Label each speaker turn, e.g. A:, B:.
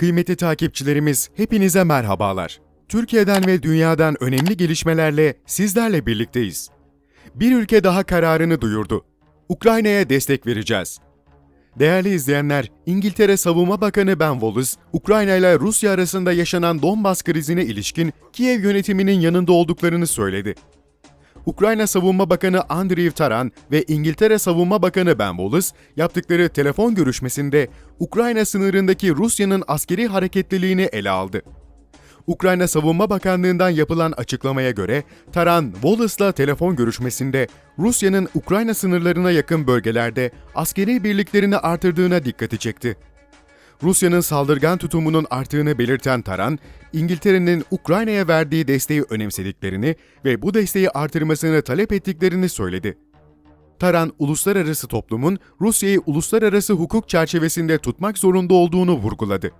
A: Kıymetli takipçilerimiz, hepinize merhabalar. Türkiye'den ve dünyadan önemli gelişmelerle sizlerle birlikteyiz. Bir ülke daha kararını duyurdu. Ukrayna'ya destek vereceğiz. Değerli izleyenler, İngiltere Savunma Bakanı Ben Wallace, Ukrayna ile Rusya arasında yaşanan Donbas krizine ilişkin Kiev yönetiminin yanında olduklarını söyledi. Ukrayna Savunma Bakanı Andriy Taran ve İngiltere Savunma Bakanı Ben Wallace yaptıkları telefon görüşmesinde Ukrayna sınırındaki Rusya'nın askeri hareketliliğini ele aldı. Ukrayna Savunma Bakanlığı'ndan yapılan açıklamaya göre Taran, Wallace'la telefon görüşmesinde Rusya'nın Ukrayna sınırlarına yakın bölgelerde askeri birliklerini artırdığına dikkati çekti. Rusya'nın saldırgan tutumunun arttığını belirten Taran, İngiltere'nin Ukrayna'ya verdiği desteği önemsediklerini ve bu desteği artırmasını talep ettiklerini söyledi. Taran, uluslararası toplumun Rusya'yı uluslararası hukuk çerçevesinde tutmak zorunda olduğunu vurguladı.